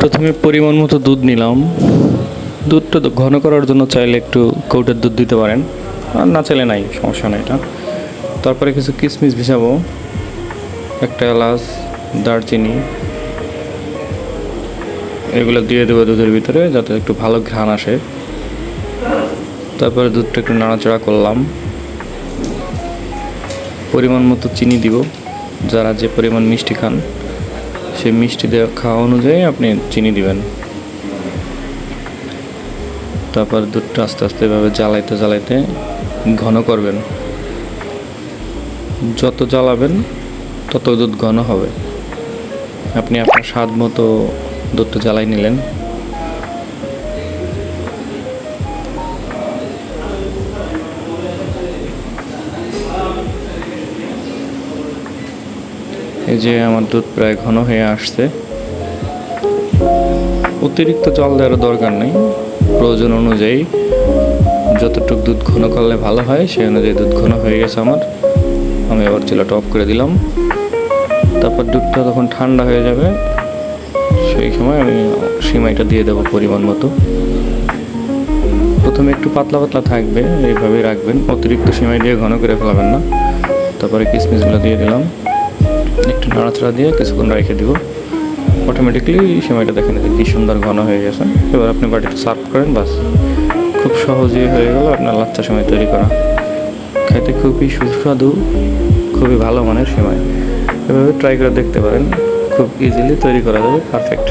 প্রথমে পরিমাণ মতো দুধ নিলাম। দুধটা ঘন করার জন্য চাইলে একটু কৌটার দুধ দিতে পারেন। আর না চাইলে নাই, সমস্যা নাই এটা। তারপরে কিছু কিশমিশ ভিজাবো। একটা এলাচ, দারচিনি। এগুলো দিয়ে দেবো দুধের ভিতরে যাতে একটু ভালো ঘ্রাণ আসে। তারপরে দুধটা একটু নাড়াচাড়া করলাম। পরিমাণ মতো চিনি দিব। যারা যে পরিমাণ মিষ্টি খান সেই মিষ্টি দেওয়া খাওয়া অনুযায়ী আপনি চিনি দিবেন। তারপর দুধটা আস্তে আস্তে এভাবে জ্বালাইতে জ্বালাইতে ঘন করবেন। যত জ্বালাবেন, তত দুধ ঘন হবে। আপনি আপনার স্বাদ মতো দুধটা জ্বালাই নিলেন। এই যে আমার দুধ প্রায় ঘন হয়ে আসছে। অতিরিক্ত জল দেওয়ার দরকার নেই। প্রয়োজন অনুযায়ী যতটুক দুধ ঘন করলে ভালো হয়, সেই অনুযায়ী দুধ ঘন হয়ে গেছে আমার। আমি আবার চুলাটা অফ করে দিলাম। তারপর দুধটা তখন ঠান্ডা হয়ে যাবে, সেই সময় আমি সিমাইটা দিয়ে দেবো পরিমাণ মতো। প্রথমে একটু পাতলা পাতলা থাকবে, এইভাবেই রাখবেন। অতিরিক্ত সিমাই দিয়ে ঘন করে ফেলাবেন না। তারপরে কিশমিশগুলো দিয়ে দিলাম। একটু নাড়াচাড়া দিয়ে কিছুক্ষণ রেখে দিব। অটোমেটিকলি সময়টা দেখেন কি সুন্দর ঘন হয়ে গেছে। এবার আপনি বাড়িতে সার্ভ করেন, বাস। খুব সহজেই হয়ে গেল আপনার লাচ্চা সময় তৈরি করা। খাইতে খুবই সুস্বাদু, খুবই ভালো মানের সময়। এভাবে ট্রাই করে দেখতে পারেন। খুব ইজিলি তৈরি করা যাবে পারফেক্ট